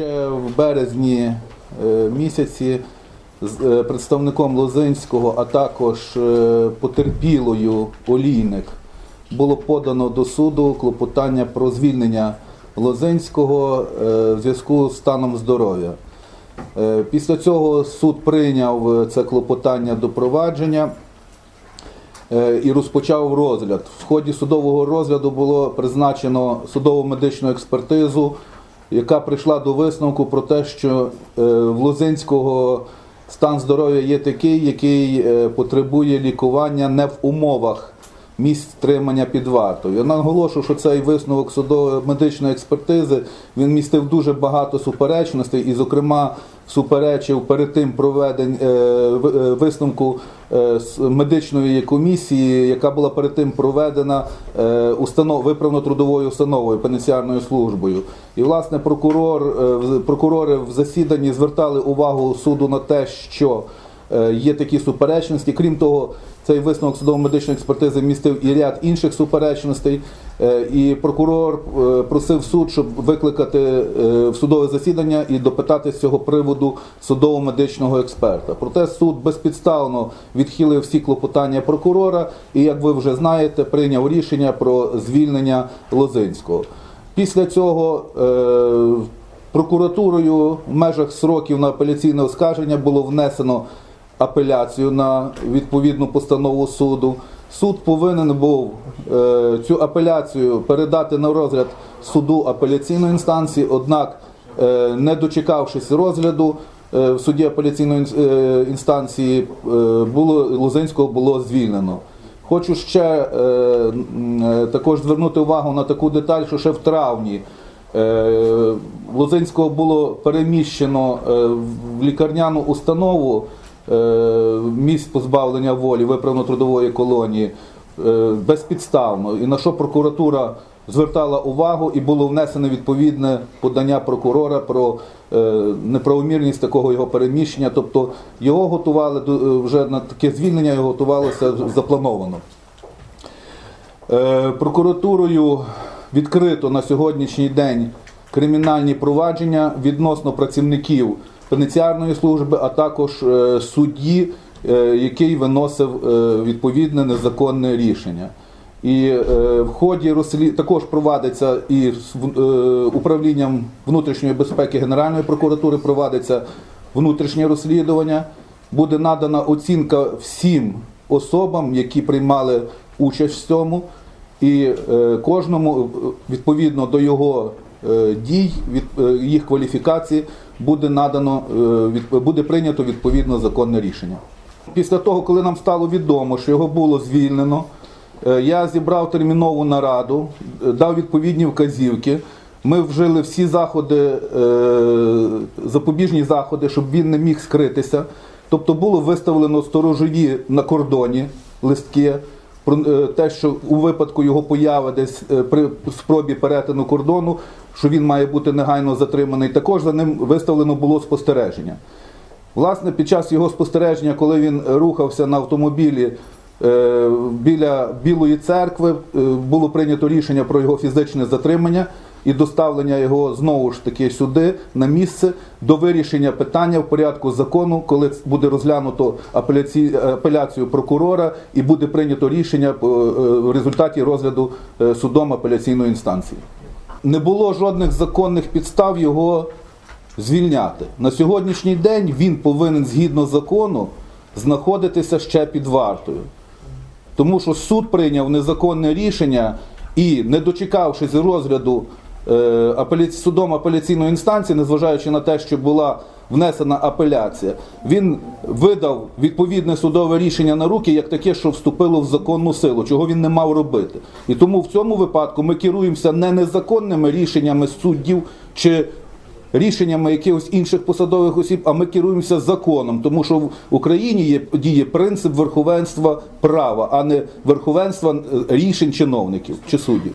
Ще в березні е, місяці з е, представником Лозинського, а також е, потерпілою Олійник було подано до суду клопотання про звільнення Лозинського в зв'язку з станом здоров'я. Після цього суд прийняв це клопотання до провадження і розпочав розгляд. В ході судового розгляду було призначено судово медичну експертизу, яка прийшла до висновку про те, що е, в Лозинського стан здоров'я є такий, який е, потребує лікування не в умовах місць тримання під вартою. Я наголошую, що цей висновок судово медичної експертизи він містив дуже багато суперечностей, і, зокрема, суперечив перед тим проведень е, е, висновку е, медичної комісії, яка була перед тим проведена установ виправно-трудовою установою пенітенціарною службою. І власне прокурор прокурори в засіданні звертали увагу суду на те, що є такі суперечності. Крім того, цей висновок судово-медичної експертизи містив і ряд інших суперечностей. Е, І прокурор е, просив суд, щоб викликати е, в судове засідання і допитати з цього приводу судово-медичного експерта. Проте суд безпідставно відхилив всі клопотання прокурора і, як ви вже знаєте, прийняв рішення про звільнення Лозинського. Після цього прокуратурою в межах сроків на апеляційне оскарження було внесено апеляцію на відповідну постанову суду. Суд повинен був е, цю апеляцію передати на розгляд суду апеляційної інстанції, однак, е, не дочекавшись розгляду е, в суді апеляційної інстанції, було Лозинського було звільнено. Хочу ще також звернути увагу на таку деталь, що ще в травні Лозинського було переміщено в лікарняну установу місць позбавлення волі виправно-трудової колонії е, безпідставно. І на що прокуратура звертала увагу і було внесено відповідне подання прокурора про е, неправомірність такого його переміщення. Тобто його готували е, вже на таке звільнення, його готувалося заплановано. Е, Прокуратурою відкрито на сьогоднішній день кримінальні провадження відносно працівників пенітенціарної служби, а також е, судді, е, який виносив е, відповідне незаконне рішення. І в ході розслід... також провадиться і управлінням внутрішньої безпеки Генеральної прокуратури провадиться внутрішнє розслідування. Буде надана оцінка всім особам, які приймали участь в цьому, і е, кожному е, відповідно до його е, дій, від їх кваліфікації буде надано буде прийнято відповідно законне рішення. Після того, коли нам стало відомо, що його було звільнено, я зібрав термінову нараду, дав відповідні вказівки. Ми вжили всі заходи, запобіжні заходи, щоб він не міг скритися. Тобто було виставлено сторожові на кордоні листки про е, те, що у випадку його появи десь е, при спробі перетину кордону, що він має бути негайно затриманий. Також за ним виставлено було спостереження. Власне, під час його спостереження, коли він рухався на автомобілі е, біля Білої церкви, було прийнято рішення про його фізичне затримання і доставлення його знову ж таки сюди, на місце, до вирішення питання в порядку закону, коли буде розглянуто апеляці... апеляцію прокурора і буде прийнято рішення е, в результаті розгляду е, судом апеляційної інстанції. Не було жодних законних підстав його звільняти. На сьогоднішній день він повинен згідно закону знаходитися ще під вартою. Тому що суд прийняв незаконне рішення і, не дочекавшись розгляду е, судом апеляційної інстанції, незважаючи на те, що була внесена апеляція, він видав відповідне судове рішення на руки як таке, що вступило в законну силу, чого він не мав робити. І тому в цьому випадку ми керуємося не незаконними рішеннями суддів чи рішеннями якихось інших посадових осіб, а ми керуємося законом, тому що в Україні є діє принцип верховенства права, а не верховенства е, рішень чиновників чи суддів.